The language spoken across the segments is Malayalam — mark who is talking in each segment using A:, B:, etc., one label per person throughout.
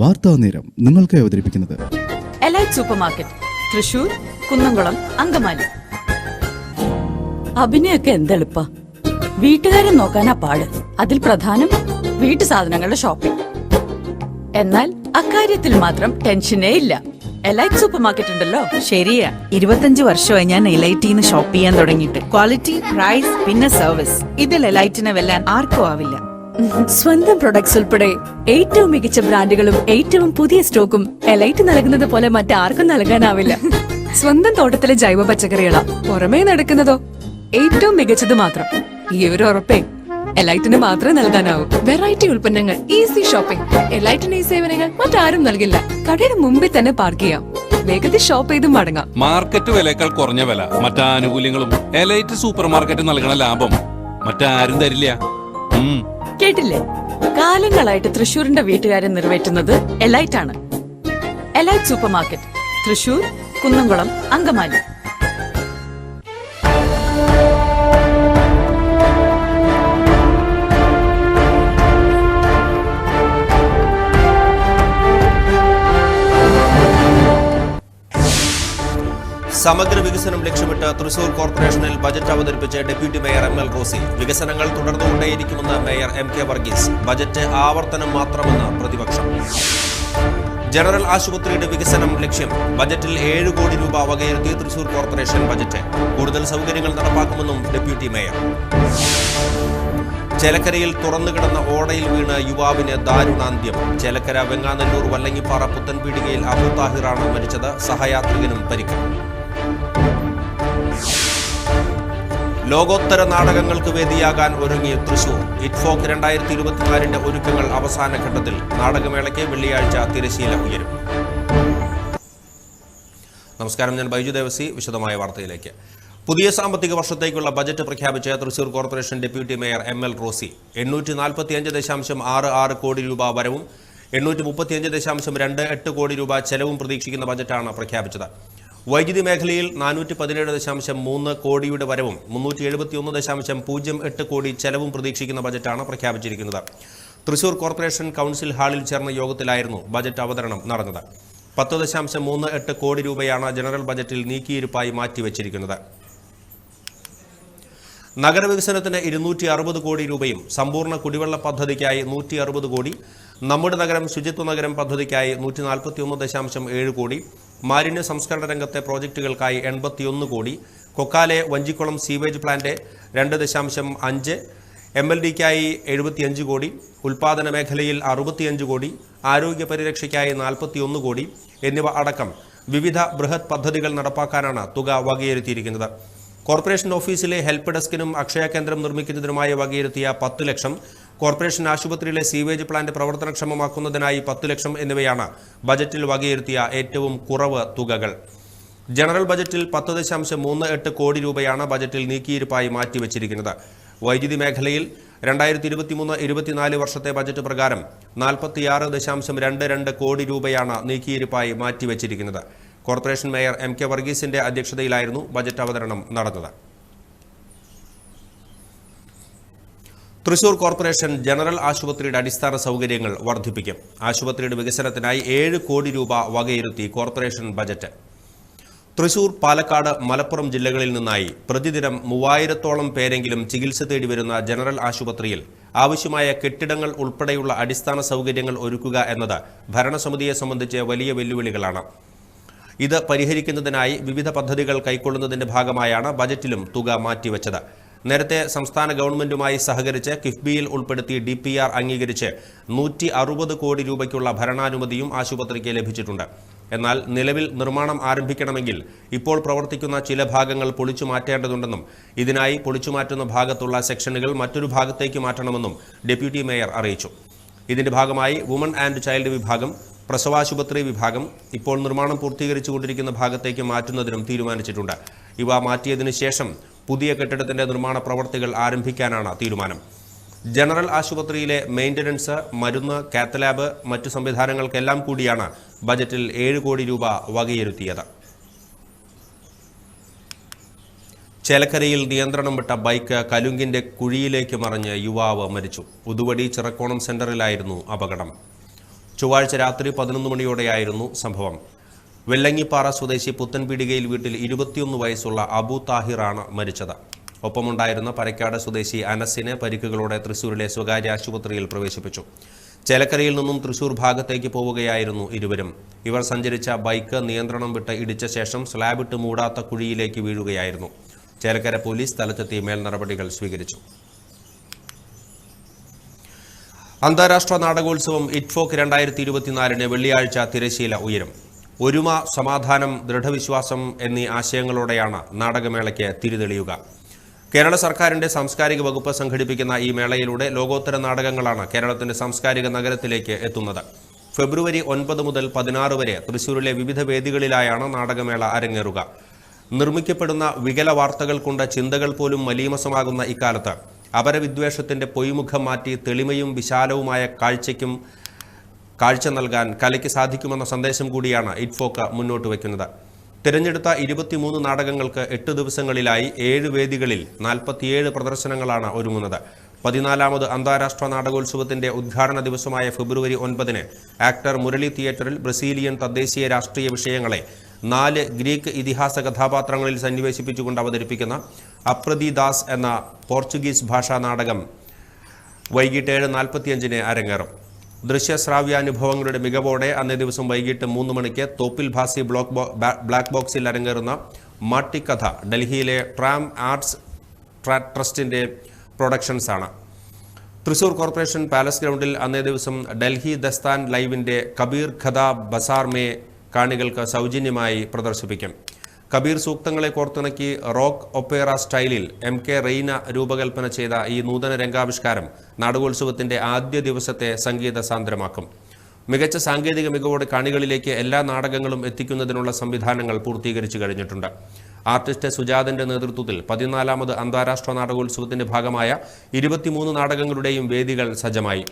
A: വാർത്താ നേരം നിങ്ങൾക്ക് അവതരിപ്പിക്കുന്നത്.
B: Elite supermarket Thrissur Kunnamkulam Angamaly. അഭിനയൊക്കെ എന്തെളുപ്പ. വീട്ടുകാരെ നോക്കാനാ പാട്. അതിൽ പ്രധാനം വീട്ടു സാധനങ്ങളുടെ ഷോപ്പിംഗ് എന്നാൽ അക്കാര്യത്തിൽ മാത്രം ടെൻഷനേ ഇല്ല. എലൈറ്റ് സൂപ്പർ മാർക്കറ്റ് ഉണ്ടല്ലോ.
C: ശരിയാ. ഇരുപത്തഞ്ച് വർഷമായി ഞാൻ എലൈറ്റിന്ന് ഷോപ്പ് ചെയ്യാൻ തുടങ്ങിയിട്ട്. ക്വാളിറ്റി പ്രൈസ് പിന്നെ സർവീസ് ഇതിൽ എലൈറ്റിനെ വെല്ലാൻ ആർക്കും ആവില്ല.
D: സ്വന്തം പ്രൊഡക്ട്സ് ഉൾപ്പെടെ ഏറ്റവും മികച്ച ബ്രാൻഡുകളും ഏറ്റവും പുതിയ സ്റ്റോക്കും എലൈറ്റ് നൽകുന്നത് പോലെ മറ്റാർക്കും നൽകാനാവില്ല. സ്വന്തം തോട്ടത്തിലെ ജൈവ പച്ചക്കറികളാ പുറമേ നടക്കുന്നതോ? ഏറ്റവും മികച്ചത് മാത്രം. ഈ ഒരു ഉറപ്പേ എലൈറ്റിന് മാത്രമേ നൽകാനാവൂ. വെറൈറ്റി ഉൽപ്പന്നങ്ങൾ ഈസി ഷോപ്പിംഗ് എലൈറ്റിന് ഈ സേവനങ്ങൾ മറ്റാരും നൽകില്ല. കടയുടെ മുമ്പിൽ തന്നെ പാർക്ക് ചെയ്യാം. വേഗത്തിൽ ഷോപ്പ് ചെയ്ത് മടങ്ങാം.
E: മാർക്കറ്റ് വിലയേക്കാൾ കുറഞ്ഞ വില മറ്റാനുകൂല്യങ്ങളും എലൈറ്റ് സൂപ്പർ മാർക്കറ്റ് നൽകണ ലാഭം മറ്റാരും തരില്ല.
B: കേട്ടില്ലേ? കാലങ്ങളായിട്ട് തൃശൂരിന്റെ വീട്ടുകാരെ നിറവേറ്റുന്നത് എലൈറ്റ് ആണ്. Elite supermarket Thrissur Kunnamkulam Angamaly.
F: സമഗ്ര വികസനം ലക്ഷ്യമിട്ട് തൃശൂർ കോർപ്പറേഷനിൽ ബജറ്റ് അവതരിപ്പിച്ച deputy mayor M L Rosy. വികസനങ്ങൾ തുടർന്നുകൊണ്ടേയിരിക്കുമെന്ന് mayor M K Varghese. Budget ആവർത്തനം മാത്രമെന്ന് പ്രതിപക്ഷം. ജനറൽ ആശുപത്രിയുടെ വികസനം ലക്ഷ്യം. ബജറ്റിൽ ഏഴ് കോടി രൂപ വകയിരുത്തി തൃശൂർ കോർപ്പറേഷൻ ബജറ്റ്. കൂടുതൽ സൗകര്യങ്ങൾ നടപ്പാക്കുമെന്നും ഡെപ്യൂട്ടി മേയർ. ചേലക്കരയിൽ തുറന്നുകിടന്ന ഓടയിൽ വീണ് യുവാവിന് ദാരുണാന്ത്യം. ചേലക്കര വെങ്ങാനല്ലൂർ വല്ലങ്ങിപ്പാറ പുത്തൻപീടികയിൽ അബു താഹിറാണ് മരിച്ചത്. സഹയാത്രികനും പരിക്ക്. ലോകോത്തര നാടകങ്ങൾക്ക് വേദിയാകാൻ ഒരുങ്ങിയ തൃശൂർ ഇറ്റ്ഫോക്ക് രണ്ടായിരത്തി ഇരുപത്തിനാലിന്റെ ഒരുക്കങ്ങൾ അവസാന ഘട്ടത്തിൽ നാടകമേളയ്ക്ക് വെള്ളിയാഴ്ച തിരശീല ഉയരും. നമസ്കാരം ഞാൻ ബൈജു ദേവസി. വിശദമായ വാർത്തയിലേക്ക്. പുതിയ സാമ്പത്തിക വർഷത്തേക്കുള്ള ബജറ്റ് പ്രഖ്യാപിച്ച Thrissur corporation deputy mayor M L Rosy എണ്ണൂറ്റി നാൽപ്പത്തിയഞ്ച് ദശാംശം ആറ് ആറ് കോടി രൂപ വരവും എണ്ണൂറ്റി മുപ്പത്തിയഞ്ച് ദശാംശം രണ്ട് എട്ട് കോടി രൂപ ചെലവും പ്രതീക്ഷിക്കുന്ന ബജറ്റാണ് പ്രഖ്യാപിച്ചത്. വൈദ്യുതി മേഖലയിൽ നാനൂറ്റി പതിനേഴ് ദശാംശം മൂന്ന് കോടിയുടെ വരവും മുന്നൂറ്റി എഴുപത്തിയൊന്ന് ദശാംശം പൂജ്യം എട്ട് കോടി ചെലവും പ്രതീക്ഷിക്കുന്ന ബജറ്റാണ് പ്രഖ്യാപിച്ചിരിക്കുന്നത്. തൃശൂർ കോർപ്പറേഷൻ കൗൺസിൽ ഹാളിൽ ചേർന്ന യോഗത്തിലായിരുന്നു ബജറ്റ് അവതരണം നടന്നത്. പത്ത് ദശാംശം മൂന്ന് എട്ട് കോടി രൂപയാണ് ജനറൽ ബജറ്റിൽ നീക്കിയിരുപ്പായി മാറ്റിവെച്ചിരിക്കുന്നത്. നഗരവികസനത്തിന് ഇരുന്നൂറ്റി അറുപത് കോടി രൂപയും സമ്പൂർണ കുടിവെള്ള പദ്ധതിക്കായി നൂറ്റി അറുപത് കോടി നമ്മുടെ നഗരം ശുചിത്വ നഗരം പദ്ധതിക്കായി നൂറ്റി നാൽപ്പത്തി ഒന്ന് ദശാംശം ഏഴ് കോടി മാലിന്യ സംസ്കരണ രംഗത്തെ പ്രോജക്റ്റുകൾക്കായി എൺപത്തിയൊന്ന് കോടി കൊക്കാലെ വഞ്ചിക്കുളം സീവേജ് പ്ലാന്റ് രണ്ട് ദശാംശം അഞ്ച് എം എൽ ഡിക്കായി എഴുപത്തിയഞ്ച് കോടി ഉൽപാദന മേഖലയിൽ അറുപത്തിയഞ്ച് കോടി ആരോഗ്യ പരിരക്ഷയ്ക്കായി നാൽപ്പത്തിയൊന്ന് കോടി എന്നിവ അടക്കം വിവിധ ബൃഹത് പദ്ധതികൾ നടപ്പാക്കാനാണ് തുക വകയിരുത്തിയിരിക്കുന്നത്. കോർപ്പറേഷൻ ഓഫീസിലെ ഹെൽപ്പ് ഡെസ്കിനും അക്ഷയ കേന്ദ്രം നിർമ്മിക്കുന്നതിനുമായി വകയിരുത്തിയ പത്ത് ലക്ഷം കോർപ്പറേഷൻ ആശുപത്രിയിലെ സീവേജ് പ്ലാന്റ് പ്രവർത്തനക്ഷമമാക്കുന്നതിനായി പത്ത് ലക്ഷം എന്നിവയാണ് ബജറ്റിൽ വകയിരുത്തിയ ഏറ്റവും കുറവ് തുകകൾ. ജനറൽ ബജറ്റിൽ പത്ത് ദശാംശം മൂന്ന് എട്ട് കോടി രൂപയാണ് ബജറ്റിൽ നീക്കിയിരുപ്പായി മാറ്റിവെച്ചിരിക്കുന്നത്. വൈദ്യുതി മേഖലയിൽ രണ്ടായിരത്തി ഇരുപത്തിമൂന്ന് ഇരുപത്തിനാല് വർഷത്തെ ബജറ്റ് പ്രകാരം നാൽപ്പത്തിയാറ് ദശാംശം രണ്ട് രണ്ട് കോടി രൂപയാണ് നീക്കിയിരുപ്പായി മാറ്റിവെച്ചിരിക്കുന്നത്. കോർപ്പറേഷൻ മേയർ എം കെ വർഗീസിന്റെ അധ്യക്ഷതയിലായിരുന്നു ബജറ്റ് അവതരണം നടന്നത്. തൃശൂർ കോർപ്പറേഷൻ ജനറൽ ആശുപത്രിയുടെ അടിസ്ഥാന സൗകര്യങ്ങൾ വർദ്ധിപ്പിക്കും. ആശുപത്രിയുടെ വികസനത്തിനായി ഏഴ് കോടി രൂപ വകയിരുത്തി കോർപ്പറേഷൻ ബജറ്റ്. തൃശൂർ പാലക്കാട് മലപ്പുറം ജില്ലകളിൽ നിന്നായി പ്രതിദിനം മൂവായിരത്തോളം പേരെങ്കിലും ചികിത്സ തേടി വരുന്ന ജനറൽ ആശുപത്രിയിൽ ആവശ്യമായ കെട്ടിടങ്ങൾ ഉൾപ്പെടെയുള്ള അടിസ്ഥാന സൗകര്യങ്ങൾ ഒരുക്കുക എന്നത് ഭരണസമിതിയെ സംബന്ധിച്ച് വലിയ വെല്ലുവിളികളാണ്. ഇത് പരിഹരിക്കുന്നതിനായി വിവിധ പദ്ധതികൾ കൈക്കൊള്ളുന്നതിന്റെ ഭാഗമായാണ് ബജറ്റിലും തുക മാറ്റിവെച്ചത്. നേരത്തെ സംസ്ഥാന ഗവൺമെന്റുമായി സഹകരിച്ച് കിഫ്ബിയിൽ ഉൾപ്പെടുത്തി ഡി പി ആർ അംഗീകരിച്ച് നൂറ്റി അറുപത് കോടി രൂപയ്ക്കുള്ള ഭരണാനുമതിയും ആശുപത്രിക്ക് ലഭിച്ചിട്ടുണ്ട്. എന്നാൽ നിലവിൽ നിർമ്മാണം ആരംഭിക്കണമെങ്കിൽ ഇപ്പോൾ പ്രവർത്തിക്കുന്ന ചില ഭാഗങ്ങൾ പൊളിച്ചു മാറ്റേണ്ടതുണ്ടെന്നും ഇതിനായി പൊളിച്ചുമാറ്റുന്ന ഭാഗത്തുള്ള സെക്ഷനുകൾ മറ്റൊരു ഭാഗത്തേക്ക് മാറ്റണമെന്നും ഡെപ്യൂട്ടി മേയർ അറിയിച്ചു. ഇതിന്റെ ഭാഗമായി വുമൺ ആൻഡ് ചൈൽഡ് വിഭാഗം പ്രസവാശുപത്രി വിഭാഗം ഇപ്പോൾ നിർമ്മാണം പൂർത്തീകരിച്ചുകൊണ്ടിരിക്കുന്ന ഭാഗത്തേക്ക് മാറ്റുന്നതിനും തീരുമാനിച്ചിട്ടുണ്ട്. ഇവ മാറ്റിയതിനു ശേഷം പുതിയ കെട്ടിടത്തിന്റെ നിർമ്മാണ പ്രവർത്തികൾ ആരംഭിക്കാനാണ് തീരുമാനം. ജനറൽ ആശുപത്രിയിലെ മെയിന്റനൻസ് മരുന്ന് കാത്തലാബ് മറ്റു സംവിധാനങ്ങൾക്കെല്ലാം കൂടിയാണ് ബജറ്റിൽ ഏഴ് കോടി രൂപ വകയിരുത്തിയത്. ചേലക്കരയിൽ നിയന്ത്രണം വിട്ട ബൈക്ക് കലുങ്കിന്റെ കുഴിയിലേക്ക് മറിഞ്ഞ് യുവാവ് മരിച്ചു. പുതുവടി ചിറക്കോണം സെന്ററിലായിരുന്നു അപകടം. ചൊവ്വാഴ്ച രാത്രി പതിനൊന്ന് മണിയോടെയായിരുന്നു സംഭവം. വെള്ളങ്ങിപ്പാറ സ്വദേശി പുത്തൻപീടികയിൽ വീട്ടിൽ ഇരുപത്തിയൊന്ന് വയസ്സുള്ള അബു താഹിറാണ് മരിച്ചത്. ഒപ്പമുണ്ടായിരുന്ന പരക്കാട് സ്വദേശി അനസിനെ പരിക്കുകളോടെ തൃശൂരിലെ സ്വകാര്യ ആശുപത്രിയിൽ പ്രവേശിപ്പിച്ചു. ചേലക്കരയിൽ നിന്നും തൃശൂർ ഭാഗത്തേക്ക് പോവുകയായിരുന്നു ഇരുവരും. ഇവർ സഞ്ചരിച്ച ബൈക്ക് നിയന്ത്രണം വിട്ട് ഇടിച്ച ശേഷം സ്ലാബിട്ട് മൂടാത്ത കുഴിയിലേക്ക് വീഴുകയായിരുന്നു. ചേലക്കര പോലീസ് സ്ഥലത്തെത്തി മേൽ നടപടികൾ സ്വീകരിച്ചു. അന്താരാഷ്ട്ര നാടകോത്സവം ഇറ്റ്ഫോക്ക് രണ്ടായിരത്തി ഇരുപത്തിനാലിന് വെള്ളിയാഴ്ച തിരശീല ഉയരും. ഒരുമ സമാധാനം ദൃഢവിശ്വാസം എന്നീ ആശയങ്ങളോടെയാണ് നാടകമേളയ്ക്ക് തിരിതെളിയുക. കേരള സർക്കാരിന്റെ സാംസ്കാരിക വകുപ്പ് സംഘടിപ്പിക്കുന്ന ഈ മേളയിലൂടെ ലോകോത്തര നാടകങ്ങളാണ് കേരളത്തിന്റെ സാംസ്കാരിക നഗരത്തിലേക്ക് എത്തുന്നത്. ഫെബ്രുവരി ഒൻപത് മുതൽ പതിനാറ് വരെ തൃശൂരിലെ വിവിധ വേദികളിലായാണ് നാടകമേള അരങ്ങേറുക. നിർമ്മിക്കപ്പെടുന്ന വികല വാർത്തകൾ കൊണ്ട് ചിന്തകൾ പോലും മലീമസമാകുന്ന ഇക്കാലത്ത്. അപരവിദ്വേഷത്തിന്റെ പൊയ്മുഖം മാറ്റി തെളിമയും വിശാലവുമായ കാഴ്ചയ്ക്കും കാഴ്ച നൽകാൻ കലയ്ക്ക് സാധിക്കുമെന്ന സന്ദേശം കൂടിയാണ് ഇറ്റ്ഫോക്ക മുന്നോട്ട് വയ്ക്കുന്നത്. തിരഞ്ഞെടുത്ത ഇരുപത്തിമൂന്ന് നാടകങ്ങൾക്ക് എട്ട് ദിവസങ്ങളിലായി ഏഴ് വേദികളിൽ നാൽപ്പത്തിയേഴ് പ്രദർശനങ്ങളാണ് ഒരുങ്ങുന്നത്. പതിനാലാമത് അന്താരാഷ്ട്ര നാടകോത്സവത്തിന്റെ ഉദ്ഘാടന ദിവസമായ ഫെബ്രുവരി ഒൻപതിന് ആക്ടർ മുരളി തിയേറ്ററിൽ ബ്രസീലിയൻ തദ്ദേശീയ രാഷ്ട്രീയ വിഷയങ്ങളെ നാല് ഗ്രീക്ക് ഇതിഹാസ കഥാപാത്രങ്ങളിൽ സന്നിവേശിപ്പിച്ചുകൊണ്ട് അവതരിപ്പിക്കുന്ന അപ്രതി ദാസ് എന്ന പോർച്ചുഗീസ് ഭാഷാ നാടകം വൈകിട്ട് ഏഴ് നാൽപ്പത്തിയഞ്ചിന് അരങ്ങേറും. ദൃശ്യശ്രാവ്യാനുഭവങ്ങളുടെ മികവോടെ അന്നേ ദിവസം വൈകിട്ട് മൂന്ന് മണിക്ക് തോപ്പിൽ ഭാസി ബ്ലോക്ക് ബ്ലാക്ക് ബോക്സിൽ അരങ്ങേറുന്ന മാട്ടിക്കഥ ഡൽഹിയിലെ ട്രാം ആർട്സ് ട്രസ്റ്റിന്റെ പ്രൊഡക്ഷൻസാണ് തൃശൂർ കോർപ്പറേഷൻ പാലസ് ഗ്രൗണ്ടിൽ അന്നേ ദിവസം ഡൽഹി ദസ്താൻ ലൈവിന്റെ കബീർ ഖദ ബസാർമേ കാണികൾക്ക് സൗജന്യമായി പ്രദർശിപ്പിക്കും. കബീർ സൂക്തങ്ങളെ കോർത്തിണക്കി റോക്ക് ഒപ്പേറ സ്റ്റൈലിൽ എം കെ റെയ്ന രൂപകൽപ്പന ചെയ്ത ഈ നൂതന രംഗാവിഷ്കാരം നാടകോത്സവത്തിന്റെ ആദ്യ ദിവസത്തെ സംഗീത സാന്ദ്രമാക്കും. മികച്ച സാങ്കേതിക മികവോടെ കാണികളിലേക്ക് എല്ലാ നാടകങ്ങളും എത്തിക്കുന്നതിനുള്ള സംവിധാനങ്ങൾ പൂർത്തീകരിച്ചു കഴിഞ്ഞിട്ടുണ്ട്. ആർട്ടിസ്റ്റ് സുജാതന്റെ നേതൃത്വത്തിൽ പതിനാലാമത് അന്താരാഷ്ട്ര നാടകോത്സവത്തിന്റെ ഭാഗമായ ഇരുപത്തിമൂന്ന് നാടകങ്ങളുടെയും വേദികൾ സജ്ജമായി.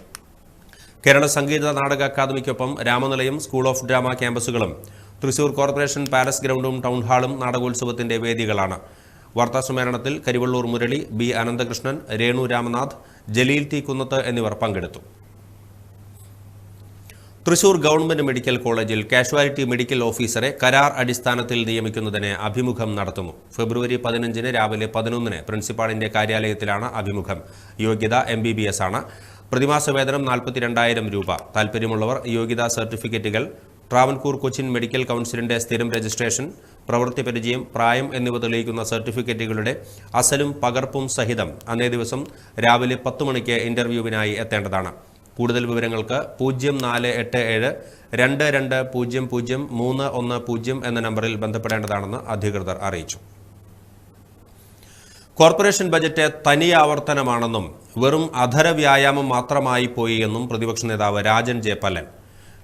F: കേരള സംഗീത നാടക അക്കാദമിക്കൊപ്പം രാമനിലയം സ്കൂൾ ഓഫ് ഡ്രാമ ക്യാമ്പസുകളും തൃശൂർ കോർപ്പറേഷൻ പാലസ് ഗ്രൗണ്ടും ടൗൺ ഹാളും നാടകോത്സവത്തിന്റെ വേദികളാണ്. വാർത്താസമ്മേളനത്തിൽ കരിവള്ളൂർ മുരളി ബി അനന്തകൃഷ്ണൻ രേണു രാമനാഥ് ജലീൽ ടി കുന്നത്ത് എന്നിവർ പങ്കെടുത്തു. തൃശൂർ ഗവൺമെന്റ് മെഡിക്കൽ കോളേജിൽ കാഷ്വാലിറ്റി മെഡിക്കൽ ഓഫീസറെ കരാർ അടിസ്ഥാനത്തിൽ നിയമിക്കുന്നതിന് അഭിമുഖം നടത്തുന്നു. ഫെബ്രുവരി പതിനഞ്ചിന് രാവിലെ പതിനൊന്നിന് പ്രിൻസിപ്പാളിന്റെ കാര്യാലയത്തിലാണ് അഭിമുഖം. യോഗ്യത എം ആണ്. പ്രതിമാസ വേതനം നാൽപ്പത്തിരണ്ടായിരം രൂപ. താൽപ്പര്യമുള്ളവർ യോഗ്യതാ സർട്ടിഫിക്കറ്റുകൾ ട്രാവൻകൂർ കൊച്ചിൻ മെഡിക്കൽ കൗൺസിലിന്റെ സ്ഥിരം രജിസ്ട്രേഷൻ പ്രവൃത്തി പരിചയം പ്രായം എന്നിവ തെളിയിക്കുന്ന സർട്ടിഫിക്കറ്റുകളുടെ അസലും പകർപ്പും സഹിതം അന്നേ ദിവസം രാവിലെ പത്ത് മണിക്ക് ഇന്റർവ്യൂവിനായി എത്തേണ്ടതാണ്. കൂടുതൽ വിവരങ്ങൾക്ക് പൂജ്യം നാല് എട്ട് ഏഴ് രണ്ട് രണ്ട് പൂജ്യം പൂജ്യം മൂന്ന് ഒന്ന് പൂജ്യം എന്ന നമ്പറിൽ ബന്ധപ്പെടേണ്ടതാണെന്ന് അധികൃതർ അറിയിച്ചു. കോർപ്പറേഷൻ ബജറ്റ് തനി ആവർത്തനമാണെന്നും വെറും അധര വ്യായാമം മാത്രമായി പോയി എന്നും പ്രതിപക്ഷ നേതാവ് രാജൻ ജെ പല്ലൻ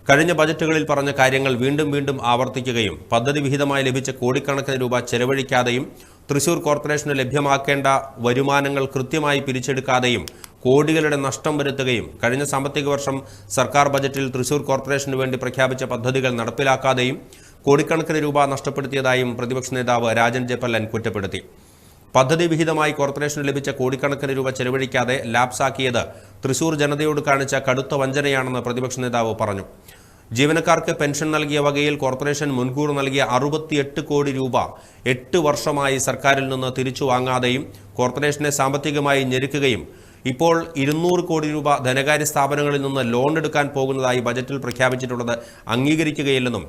F: കഴിഞ്ഞ ബജറ്റുകളിൽ പറഞ്ഞ കാര്യങ്ങൾ വീണ്ടും വീണ്ടും ആവർത്തിക്കുകയും പദ്ധതി വിഹിതമായി ലഭിച്ച കോടിക്കണക്കിന് രൂപ ചെലവഴിക്കാതെയും തൃശൂർ കോർപ്പറേഷന് ലഭ്യമാക്കേണ്ട വരുമാനങ്ങൾ കൃത്യമായി പിരിച്ചെടുക്കാതെയും കോടികളുടെ നഷ്ടം വരുത്തുകയും കഴിഞ്ഞ സാമ്പത്തിക വർഷം സർക്കാർ ബജറ്റിൽ തൃശൂർ കോർപ്പറേഷന് വേണ്ടി പ്രഖ്യാപിച്ച പദ്ധതികൾ നടപ്പിലാക്കാതെയും കോടിക്കണക്കിന് രൂപ നഷ്ടപ്പെടുത്തിയതായും പ്രതിപക്ഷ നേതാവ് രാജൻ ജപ്പല്ലൻ കുറ്റപ്പെടുത്തി. പദ്ധതി വിഹിതമായി കോർപ്പറേഷന് ലഭിച്ച കോടിക്കണക്കിന് രൂപ ചെലവഴിക്കാതെ ലാപ്സാക്കിയത് തൃശൂർ ജനതയോട് കാണിച്ച കടുത്ത വഞ്ചനയാണെന്ന് പ്രതിപക്ഷ നേതാവ് പറഞ്ഞു. ജീവനക്കാർക്ക് പെൻഷൻ നൽകിയ വകയിൽ കോർപ്പറേഷൻ മുൻകൂർ നൽകിയ അറുപത്തിയെട്ട് കോടി രൂപ എട്ട് വർഷമായി സർക്കാരിൽ നിന്ന് തിരിച്ചു വാങ്ങാതെയും കോർപ്പറേഷനെ സാമ്പത്തികമായി ഞെരുക്കുകയും ഇപ്പോൾ ഇരുന്നൂറ് കോടി രൂപ ധനകാര്യ സ്ഥാപനങ്ങളിൽ നിന്ന് ലോൺ എടുക്കാൻ പോകുന്നതായി ബജറ്റിൽ പ്രഖ്യാപിച്ചിട്ടുള്ളത് അംഗീകരിക്കുകയില്ലെന്നും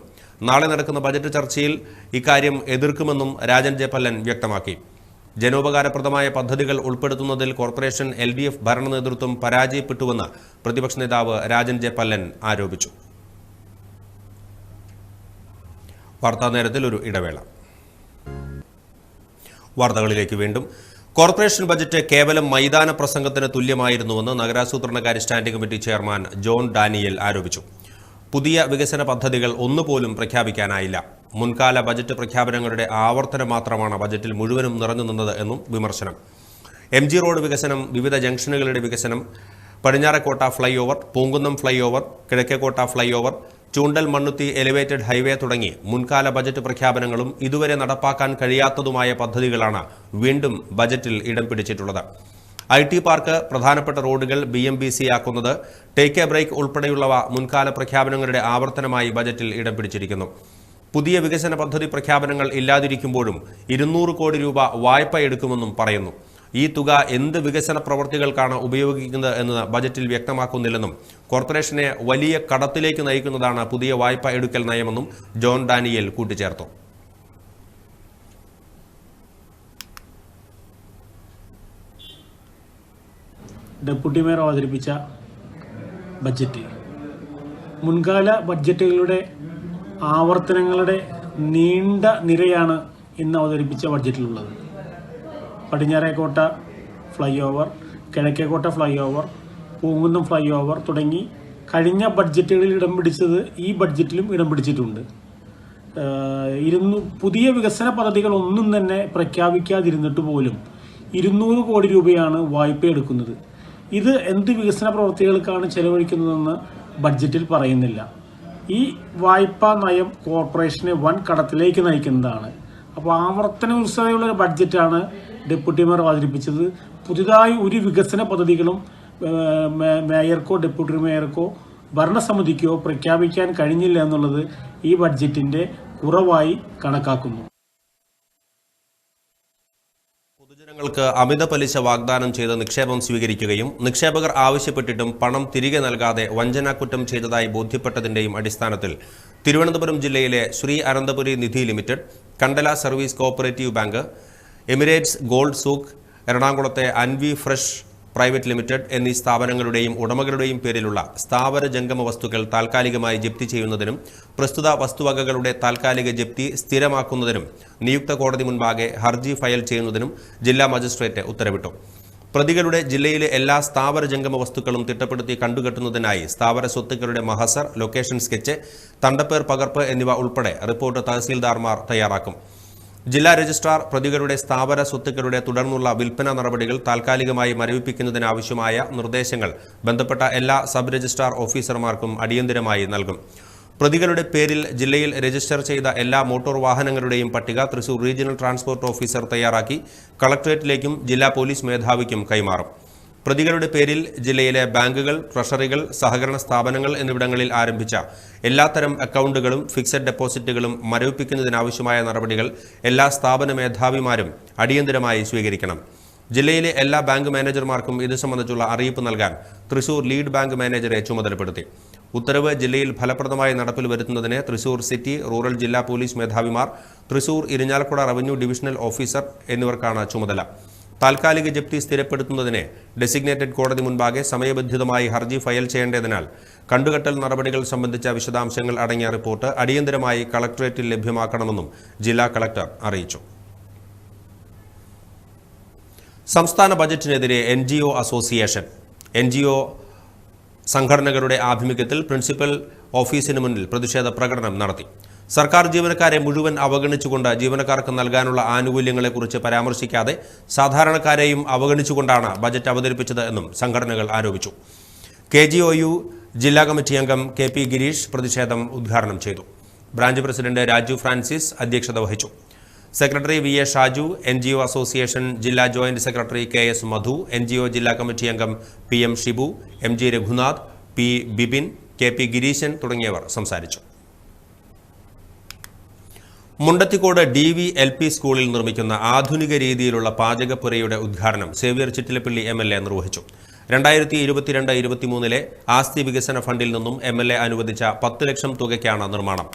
F: നാളെ നടക്കുന്ന ബജറ്റ് ചർച്ചയിൽ ഇക്കാര്യം എതിർക്കുമെന്നും രാജൻ ജയപ്പല്ലൻ വ്യക്തമാക്കി. ജനോപകാരപ്രദമായ പദ്ധതികൾ ഉൾപ്പെടുത്തുന്നതിൽ കോർപ്പറേഷൻ എൽ ഡി എഫ് ഭരണ നേതൃത്വം പരാജയപ്പെട്ടുവെന്ന് പ്രതിപക്ഷ നേതാവ് രാജൻ ജയപ്പല്ലൻ ആരോപിച്ചു. വാർത്താ നേരത്തിൽ ഒരു ഇടവേള. വാർത്തകളിലേക്ക് വീണ്ടും. കോർപ്പറേഷൻ ബജറ്റ് കേവലം മൈതാന പ്രസംഗത്തിന് തുല്യമായിരുന്നുവെന്ന് നഗരാസൂത്രണകാര്യ standing committee chairman John Daniel ആരോപിച്ചു. പുതിയ വികസന പദ്ധതികൾ ഒന്നുപോലും പ്രഖ്യാപിക്കാനായില്ല. മുൻകാല ബജറ്റ് പ്രഖ്യാപനങ്ങളുടെ ആവർത്തനം മാത്രമാണ് ബജറ്റിൽ മുഴുവനും നിറഞ്ഞു നിന്നത് എന്നും വിമർശനം. എം ജി റോഡ് വികസനം വിവിധ ജംഗ്ഷനുകളുടെ വികസനം പടിഞ്ഞാറക്കോട്ട fly over Poonkunnam fly over Kizhakkekotta flyover Choondal Mannuthy elevated highway തുടങ്ങി മുൻകാല ബജറ്റ് പ്രഖ്യാപനങ്ങളും ഇതുവരെ നടപ്പാക്കാൻ കഴിയാത്തതുമായ പദ്ധതികളാണ് വീണ്ടും ബജറ്റിൽ ഇടം പിടിച്ചിട്ടുള്ളത്. ഐ ടി പാർക്ക് പ്രധാനപ്പെട്ട റോഡുകൾ ബി എം ബി സി ആക്കുന്നത് ടേക്ക് എ ബ്രേക്ക് ഉൾപ്പെടെയുള്ളവ മുൻകാല പ്രഖ്യാപനങ്ങളുടെ ആവർത്തനമായി ബജറ്റിൽ ഇടം പിടിച്ചിരിക്കുന്നു. പുതിയ വികസന പദ്ധതി പ്രഖ്യാപനങ്ങൾ ഇല്ലാതിരിക്കുമ്പോഴും ഇരുന്നൂറ് കോടി രൂപ വായ്പ എടുക്കുമെന്നും പറയുന്നു. ഈ തുക എന്ത് വികസന പ്രവർത്തികൾക്കാണ് ഉപയോഗിക്കുന്നത് എന്ന് ബജറ്റിൽ വ്യക്തമാക്കുന്നില്ലെന്നും കോർപ്പറേഷനെ വലിയ കടത്തിലേക്ക് നയിക്കുന്നതാണ് പുതിയ വായ്പ എടുക്കൽ നയമെന്നും ജോൺ ഡാനിയൽ കൂട്ടിച്ചേർത്തു.
G: ഡെപ്യൂട്ടി മേയർ അവതരിപ്പിച്ച ബഡ്ജറ്റ് മുൻകാല ബഡ്ജറ്റുകളുടെ ആവർത്തനങ്ങളുടെ നീണ്ട നിരയാണ് ഇന്ന് അവതരിപ്പിച്ച ബഡ്ജറ്റിലുള്ളത് Padinjarekotta fly over Kizhakkekotta fly over Poonkunnam fly over തുടങ്ങി കഴിഞ്ഞ ബഡ്ജറ്റുകളിൽ ഇടം പിടിച്ചത് ഈ ബഡ്ജറ്റിലും ഇടം പിടിച്ചിട്ടുണ്ട്. ഇരുന്നു പുതിയ വികസന പദ്ധതികൾ ഒന്നും തന്നെ പ്രഖ്യാപിക്കാതിരുന്നിട്ട് പോലും ഇരുന്നൂറ് കോടി രൂപയാണ് വായ്പ എടുക്കുന്നത്. ഇത് എന്ത് വികസന പ്രവർത്തികൾക്കാണ് ചെലവഴിക്കുന്നതെന്ന് ബഡ്ജറ്റിൽ പറയുന്നില്ല. ഈ വായ്പാ നയം കോർപ്പറേഷനെ വൻ കടത്തിലേക്ക് നയിക്കുന്നതാണ്. അപ്പോൾ ആവർത്തന ഉത്സവമുള്ള ഒരു ബഡ്ജറ്റാണ് ഡെപ്യൂട്ടി മേയർ അവതരിപ്പിച്ചത്. പുതുതായി ഒരു വികസന പദ്ധതികളും മേയർക്കോ ഡെപ്യൂട്ടി മേയർക്കോ ഭരണസമിതിക്കോ പ്രഖ്യാപിക്കാൻ കഴിഞ്ഞില്ല എന്നുള്ളത് ഈ ബഡ്ജറ്റിന്റെ കുറവായി കണക്കാക്കുന്നു.
F: പൊതുജനങ്ങൾക്ക് അമിത പലിശ വാഗ്ദാനം ചെയ്ത് നിക്ഷേപം സ്വീകരിക്കുകയും നിക്ഷേപകർ ആവശ്യപ്പെട്ടിട്ടും പണം തിരികെ നൽകാതെ വഞ്ചനാക്കുറ്റം ചെയ്തതായി ബോധ്യപ്പെട്ടതിന്റെയും അടിസ്ഥാനത്തിൽ തിരുവനന്തപുരം ജില്ലയിലെ Sree Ananthapuri Nidhi limited Kandala service cooperative bank Emirates gold souk എറണാകുളത്തെ അൻവി ഫ്രഷ് പ്രൈവറ്റ് ലിമിറ്റഡ് എന്നീ സ്ഥാപനങ്ങളുടെയും ഉടമകളുടെയും പേരിലുള്ള സ്ഥാവര ജംഗമ വസ്തുക്കൾ താൽക്കാലികമായി ജപ്തി ചെയ്യുന്നതിനും പ്രസ്തുത വസ്തുവകകളുടെ താൽക്കാലിക ജപ്തി സ്ഥിരമാക്കുന്നതിനും നിയുക്ത കോടതി മുൻപാകെ ഹർജി ഫയൽ ചെയ്യുന്നതിനും ജില്ലാ മജിസ്ട്രേറ്റ് ഉത്തരവിട്ടു. പ്രതികളുടെ ജില്ലയിലെ എല്ലാ സ്ഥാവര ജംഗമ വസ്തുക്കളും തിട്ടപ്പെടുത്തി കണ്ടുകെട്ടുന്നതിനായി സ്ഥാവര സ്വത്തുക്കളുടെ മഹസർ ലൊക്കേഷൻ സ്കെച്ച് തണ്ടപ്പേർ പകർപ്പ് എന്നിവ ഉൾപ്പെടെ റിപ്പോർട്ട് തഹസീൽദാർമാർ തയ്യാറാക്കും. ജില്ലാ രജിസ്ട്രാർ പ്രതികളുടെ സ്ഥാപന സ്വത്തുക്കളുടെ തുടർന്നുള്ള വിൽപ്പന നടപടികൾ താൽക്കാലികമായി മരവിപ്പിക്കുന്നതിനാവശ്യമായ നിർദ്ദേശങ്ങൾ ബന്ധപ്പെട്ട എല്ലാ സബ് രജിസ്ട്രാർ ഓഫീസർമാർക്കും അടിയന്തരമായി നൽകും. പ്രതികളുടെ പേരിൽ ജില്ലയിൽ രജിസ്റ്റർ ചെയ്ത എല്ലാ മോട്ടോർ വാഹനങ്ങളുടെയും പട്ടിക തൃശൂർ റീജിയണൽ ട്രാൻസ്പോർട്ട് ഓഫീസർ തയ്യാറാക്കി കളക്ടറേറ്റിലേക്കും ജില്ലാ പോലീസ് മേധാവിക്കും കൈമാറും. പ്രതികളുടെ പേരിൽ ജില്ലയിലെ ബാങ്കുകൾ ട്രഷറികൾ സഹകരണ സ്ഥാപനങ്ങൾ എന്നിവിടങ്ങളിൽ ആരംഭിച്ച എല്ലാത്തരം അക്കൗണ്ടുകളും ഫിക്സഡ് ഡെപ്പോസിറ്റുകളും മരവിപ്പിക്കുന്നതിനാവശ്യമായ നടപടികൾ എല്ലാ സ്ഥാപന മേധാവിമാരും അടിയന്തരമായി സ്വീകരിക്കണം. ജില്ലയിലെ എല്ലാ ബാങ്ക് മാനേജർമാർക്കും ഇത് സംബന്ധിച്ചുള്ള അറിയിപ്പ് നൽകാൻ തൃശൂർ ലീഡ് ബാങ്ക് മാനേജറെ ചുമതലപ്പെടുത്തി. ഉത്തരവ് ജില്ലയിൽ ഫലപ്രദമായി നടപ്പിൽ വരുത്തുന്നതിന് തൃശൂർ സിറ്റി റൂറൽ ജില്ലാ police മേധാവിമാർ Thrissur Irinjalakuda revenue divisional officer എന്നിവർക്കാണ് ചുമതല. താൽക്കാലിക ജപ്തി സ്ഥിരപ്പെടുത്തുന്നതിന് ഡെസിഗ്നേറ്റഡ് കോടതി മുൻപാകെ സമയബന്ധിതമായി ഹർജി ഫയൽ ചെയ്യേണ്ടതിനാൽ കണ്ടുകെട്ടൽ നടപടികൾ സംബന്ധിച്ച വിശദാംശങ്ങൾ അടങ്ങിയ റിപ്പോർട്ട് അടിയന്തരമായി കളക്ടറേറ്റിൽ ലഭ്യമാക്കണമെന്നും ജില്ലാ കളക്ടർ അറിയിച്ചു. സംസ്ഥാന ബജറ്റിനെതിരെ N G O association N G O സംഘടനകളുടെ ആഭിമുഖ്യത്തിൽ പ്രിൻസിപ്പൽ ഓഫീസിന് മുന്നിൽ പ്രതിഷേധ പ്രകടനം നടത്തി. സർക്കാർ ജീവനക്കാരെ മുഴുവൻ അവഗണിച്ചുകൊണ്ട് ജീവനക്കാർക്ക് നൽകാനുള്ള ആനുകൂല്യങ്ങളെക്കുറിച്ച് പരാമർശിക്കാതെ സാധാരണക്കാരെയും അവഗണിച്ചുകൊണ്ടാണ് ബജറ്റ് അവതരിപ്പിച്ചത് എന്നും സംഘടനകൾ ആരോപിച്ചു. കെ ജില്ലാ കമ്മിറ്റി അംഗം കെ ഗിരീഷ് പ്രതിഷേധം ഉദ്ഘാടനം ചെയ്തു. ബ്രാഞ്ച് പ്രസിഡന്റ് രാജു ഫ്രാൻസിസ് അധ്യക്ഷത വഹിച്ചു. Secretary V A Shaju N G O association ജില്ലാ joint secretary K S Madhu N G O ജില്ലാ കമ്മിറ്റി അംഗം P M Shibu M G Raghunath P Bipin K P Gireesan തുടങ്ങിയവർ സംസാരിച്ചു. Mundathikode D V L P സ്കൂളിൽ നിർമ്മിക്കുന്ന ആധുനിക രീതിയിലുള്ള പാചകപ്പുരയുടെ ഉദ്ഘാടനം Xavier Chittilappilly M L A നിർവഹിച്ചു. രണ്ടായിരത്തി ഇരുപത്തിരണ്ട് ഇരുപത്തിമൂന്നിലെ ആസ്തി വികസന ഫണ്ടിൽ നിന്നും എം എൽ എ അനുവദിച്ച പത്ത് ലക്ഷം തുകയ്ക്കാണ് നിർമ്മാണം.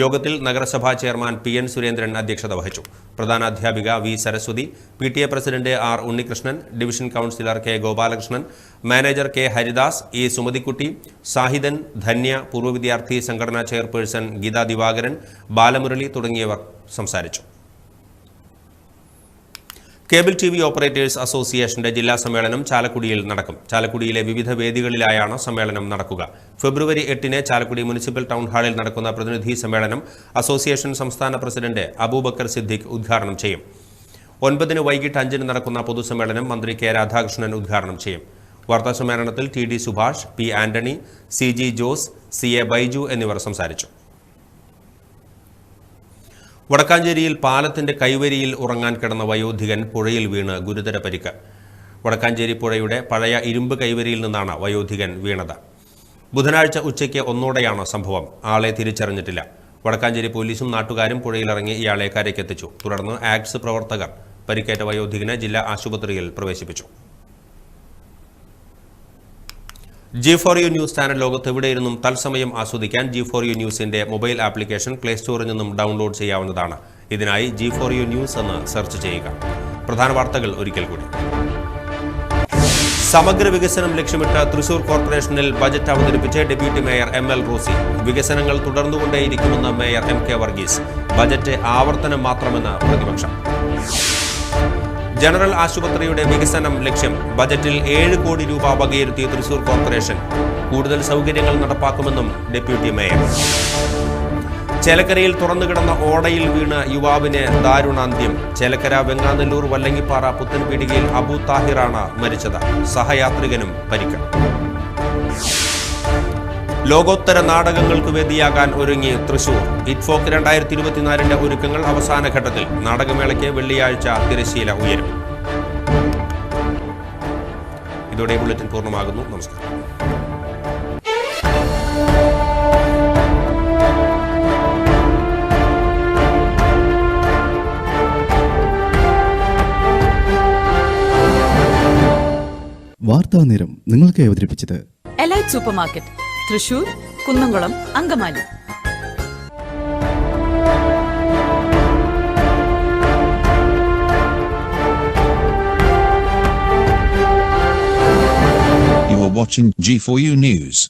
F: യോഗത്തിൽ നഗരസഭാ ചെയർമാൻ പി എൻ സുരേന്ദ്രൻ അധ്യക്ഷത വഹിച്ചു. പ്രധാന അധ്യാപിക V Saraswathi P T A president R Unnikrishnan division councillor K Gopalakrishnan manager K Haridas E Sumathikutty Sahidan Dhanya പൂർവ വിദ്യാർത്ഥി സംഘടനാ ചെയർപേഴ്സൺ ഗീതാ ദിവാകരൻ ബാലമുരളി തുടങ്ങിയവർ സംസാരിച്ചു. കേബിൾ ടി വി ഓപ്പറേറ്റേഴ്സ് അസോസിയേഷന്റെ ജില്ലാ സമ്മേളനം ചാലക്കുടിയിൽ നടക്കും. ചാലക്കുടിയിലെ വിവിധ വേദികളിലായാണ് സമ്മേളനം നടക്കുക. ഫെബ്രുവരി എട്ടിന് ചാലക്കുടി മുനിസിപ്പൽ ടൗൺ ഹാളിൽ നടക്കുന്ന പ്രതിനിധി സമ്മേളനം അസോസിയേഷൻ സംസ്ഥാന പ്രസിഡന്റ് അബൂബക്കർ സിദ്ദിഖ് ഉദ്ഘാടനം ചെയ്യും. ഒൻപതിന് വൈകിട്ട് അഞ്ചിന് നടക്കുന്ന പൊതുസമ്മേളനം മന്ത്രി കെ രാധാകൃഷ്ണൻ ഉദ്ഘാടനം ചെയ്യും. വാർത്താസമ്മേളനത്തിൽ T D Subhash P Antony C G Jose C A Baiju എന്നിവർ സംസാരിച്ചു. വടക്കാഞ്ചേരിയിൽ പാലത്തിന്റെ കൈവരിയിൽ ഉറങ്ങാൻ കിടന്ന വയോധികൻ പുഴയിൽ വീണ് ഗുരുതര പരിക്ക്. വടക്കാഞ്ചേരി പുഴയുടെ പഴയ ഇരുമ്പ് കൈവരിയിൽ നിന്നാണ് വയോധികൻ വീണത്. ബുധനാഴ്ച ഉച്ചയ്ക്ക് ഒന്നോടെയാണ് സംഭവം. ആളെ തിരിച്ചറിഞ്ഞിട്ടില്ല. വടക്കാഞ്ചേരി പോലീസും നാട്ടുകാരും പുഴയിലിറങ്ങി ഇയാളെ കരയ്ക്കെത്തിച്ചു. തുടർന്ന് ആക്സ് പ്രവർത്തകർ പരിക്കേറ്റ വയോധികനെ ജില്ലാ ആശുപത്രിയിൽ പ്രവേശിപ്പിച്ചു. G four U news channel ലോകത്ത് എവിടെയിരുന്നും തത്സമയം ആസ്വദിക്കാൻ ജി ഫോർ യു ന്യൂസിന്റെ മൊബൈൽ ആപ്ലിക്കേഷൻ പ്ലേ സ്റ്റോറിൽ നിന്നും ഡൗൺലോഡ് ചെയ്യാവുന്നതാണ്. ഇതിനായി ജി ഫോർ യു ന്യൂസ് എന്ന് സെർച്ച് ചെയ്യുക. പ്രധാന വാർത്തകൾ ഒരിക്കൽ കൂടി. സമഗ്ര വികസനം ലക്ഷ്യമിട്ട് തൃശൂർ കോർപ്പറേഷനിൽ ബജറ്റ് അവതരിപ്പിച്ച് deputy mayor M L Rosy. വികസനങ്ങൾ തുടർന്നുകൊണ്ടേയിരിക്കുമെന്ന് mayor M K Varghese. Budget ആവർത്തനം മാത്രമെന്ന് പ്രതിപക്ഷം. ജനറൽ ആശുപത്രിയുടെ വികസനം ലക്ഷ്യം. ബജറ്റിൽ ഏഴ് കോടി രൂപ വകയിരുത്തിയ തൃശൂർ കോർപ്പറേഷൻ. കൂടുതൽ സൗകര്യങ്ങൾ നടപ്പാക്കുമെന്നും ഡെപ്യൂട്ടി മേയർ. ചേലക്കരയിൽ തുറന്നുകിടന്ന ഓടയിൽ വീണ് യുവാവിന് ദാരുണാന്ത്യം. ചേലക്കര വെങ്ങാനല്ലൂർ വല്ലങ്ങിപ്പാറ പുത്തൻപീടികയിൽ അബു താഹിറാണ് മരിച്ചത്. സഹയാത്രികനും പരിക്ക്. ലോകോത്തര നാടകങ്ങൾക്ക് വേദിയാകാൻ ഒരുങ്ങി തൃശൂർ. ഇറ്റ്ഫോക്ക് രണ്ടായിരത്തി ഇരുപത്തിനാലിന്റെ ഒരുക്കങ്ങൾ അവസാന ഘട്ടത്തിൽ നാടകമേളയ്ക്ക് വെള്ളിയാഴ്ച തിരശ്ശീല ഉയരും. ഇതോടെ ബുള്ളറ്റിൻ പൂർണമാകുന്നു. നമസ്കാരം.
A: വാർത്താ നേരം നിങ്ങൾക്ക് അവതരിപ്പിച്ചത്
B: elite super market Thrissur Kunnamkulam Angamaly
H: You are watching G4U News.